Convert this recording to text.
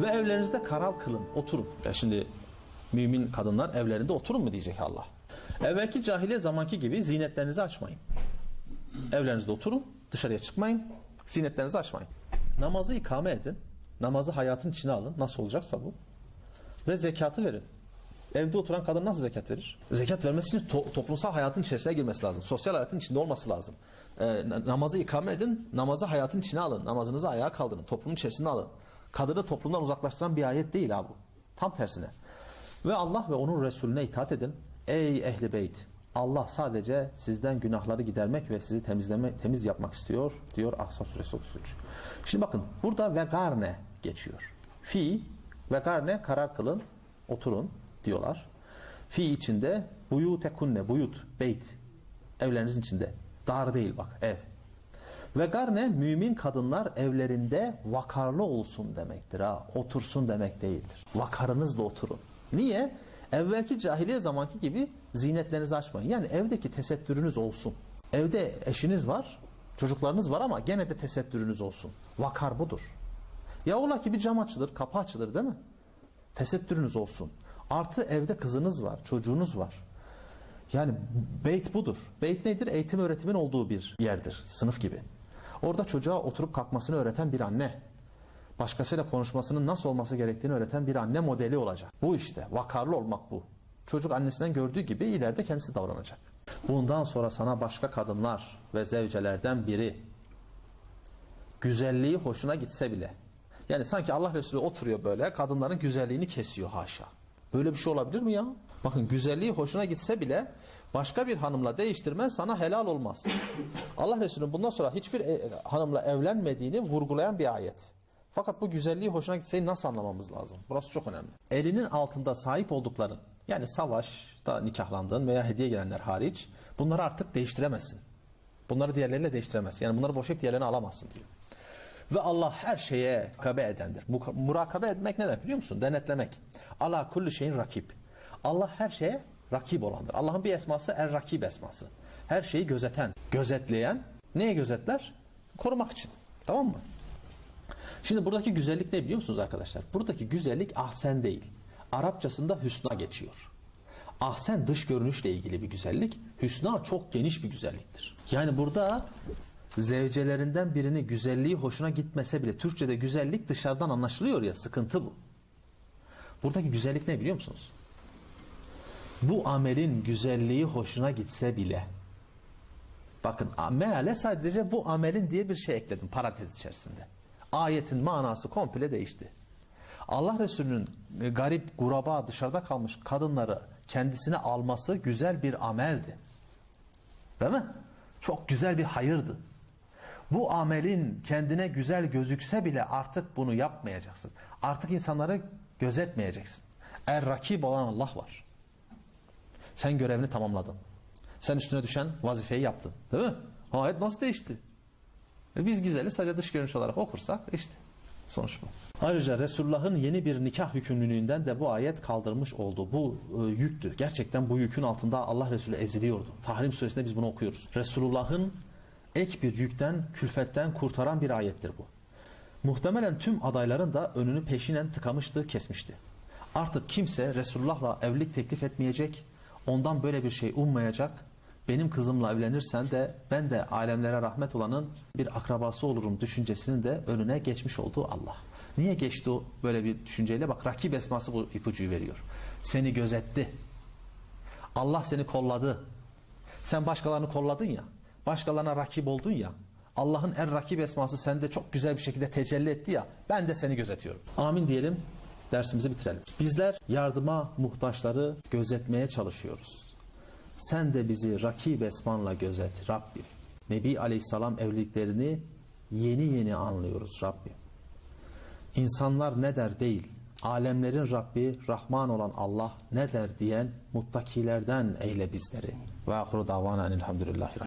Ve evlerinizde karal kılın, oturun. Ya şimdi mümin kadınlar evlerinde oturun mu diyecek Allah. Evvelki cahiliye zamanki gibi zinetlerinizi açmayın. Evlerinizde oturun, dışarıya çıkmayın, zinetlerinizi açmayın. Namazı ikame edin, namazı hayatın içine alın, nasıl olacaksa bu. Ve zekatı verin. Evde oturan kadın nasıl zekat verir? Zekat vermesi için to- toplumsal hayatın içerisine girmesi lazım. Sosyal hayatın içinde olması lazım. Na- namazı ikame edin, namazı hayatın içine alın. Namazınızı ayağa kaldırın, toplumun içerisine alın. Kadını toplumdan uzaklaştıran bir ayet değil ha bu. Tam tersine. Ve Allah ve onun Resulüne itaat edin. Ey ehli beyt! Allah sadece sizden günahları gidermek ve sizi temizleme, temiz yapmak istiyor diyor Ahzab suresi 33. Şimdi bakın burada ve garne geçiyor. Fi ve garne karar kılın, oturun diyorlar. Fi içinde buyute kunne, buyut, beyt. Evlerinizin içinde. Dar değil bak, ev. Ve garne mümin kadınlar evlerinde vakarlı olsun demektir ha. Otursun demek değildir. Vakarınızla oturun. Niye? Evvelki cahiliye zamanki gibi zinetlerinizi açmayın. Yani evdeki tesettürünüz olsun. Evde eşiniz var, çocuklarınız var ama gene de tesettürünüz olsun. Vakar budur. Ya ola ki bir cam açılır, kapı açılır değil mi? Tesettürünüz olsun. Artı evde kızınız var, çocuğunuz var. Yani beyt budur. Beyt nedir? Eğitim öğretimin olduğu bir yerdir. Sınıf gibi. Orada çocuğa oturup kalkmasını öğreten bir anne. Başkasıyla konuşmasının nasıl olması gerektiğini öğreten bir anne modeli olacak. Bu işte. Vakarlı olmak bu. Çocuk annesinden gördüğü gibi ileride kendisi davranacak. Bundan sonra sana başka kadınlar ve zevcelerden biri güzelliği hoşuna gitse bile. Yani sanki Allah Resulü oturuyor böyle kadınların güzelliğini kesiyor haşa. Böyle bir şey olabilir mi ya? Bakın güzelliği hoşuna gitse bile başka bir hanımla değiştirmen sana helal olmaz. Allah Resulü'nün bundan sonra hiçbir e- hanımla evlenmediğini vurgulayan bir ayet. Fakat bu güzelliği hoşuna gitseyi nasıl anlamamız lazım? Burası çok önemli. Elinin altında sahip oldukların yani savaşta nikahlandığın veya hediye gelenler hariç bunları artık değiştiremezsin. Bunları diğerleriyle değiştiremezsin. Yani bunları boşayıp diğerlerini alamazsın diyor. Ve Allah her şeye murakabe edendir. Murakabe etmek ne demek biliyor musun? Denetlemek. Allah kulli şeyin rakip. Allah her şeye rakip olandır. Allah'ın bir esması er rakip esması. Her şeyi gözeten, gözetleyen. Neye gözetler? Korumak için. Tamam mı? Şimdi buradaki güzellik ne biliyor musunuz arkadaşlar? Buradaki güzellik ahsen değil. Arapçasında hüsna geçiyor. Ahsen dış görünüşle ilgili bir güzellik. Hüsna çok geniş bir güzelliktir. Yani burada zevcelerinden birini güzelliği hoşuna gitmese bile Türkçe'de güzellik dışarıdan anlaşılıyor ya sıkıntı bu. Buradaki güzellik ne biliyor musunuz? Bu amelin güzelliği hoşuna gitse bile bakın meale sadece bu amelin diye bir şey ekledim parantez içerisinde. Ayetin manası komple değişti. Allah Resulü'nün e, garip, guraba, dışarıda kalmış kadınları kendisine alması güzel bir ameldi. Değil mi? Çok güzel bir hayırdı. Bu amelin kendine güzel gözükse bile artık bunu yapmayacaksın. Artık insanları gözetmeyeceksin. Er rakip olan Allah var. Sen görevini tamamladın. Sen üstüne düşen vazifeyi yaptın. Değil mi? Ayet nasıl değişti? E biz güzeli sadece dış görünüş olarak okursak işte sonuç bu. Ayrıca Resulullah'ın yeni bir nikah hükümlülüğünden de bu ayet kaldırmış oldu. Bu e, yüktü. Gerçekten bu yükün altında Allah Resulü eziliyordu. Tahrim suresinde biz bunu okuyoruz. Resulullah'ın ek bir yükten, külfetten kurtaran bir ayettir bu. Muhtemelen tüm adayların da önünü peşinen tıkamıştı, kesmişti. Artık kimse Resulullah'la evlilik teklif etmeyecek, ondan böyle bir şey ummayacak. Benim kızımla evlenirsen de ben de alemlere rahmet olanın bir akrabası olurum düşüncesinin de önüne geçmiş olduğu Allah. Niye geçti o böyle bir düşünceyle? Bak rakip esması bu ipucuyu veriyor. Seni gözetti. Allah seni kolladı. Sen başkalarını kolladın ya. Başkalarına rakip oldun ya. Allah'ın en rakip esması sende çok güzel bir şekilde tecelli etti ya. Ben de seni gözetiyorum. Amin diyelim. Dersimizi bitirelim. Bizler yardıma muhtaçları gözetmeye çalışıyoruz. Sen de bizi rakip esmanla gözet Rabbim. Nebi Aleyhisselam evliliklerini yeni yeni anlıyoruz Rabbim. İnsanlar ne der değil, alemlerin Rabbi, Rahman olan Allah ne der diyen muttakilerden eyle bizleri. Ve ahru davana enilhamdülillahi.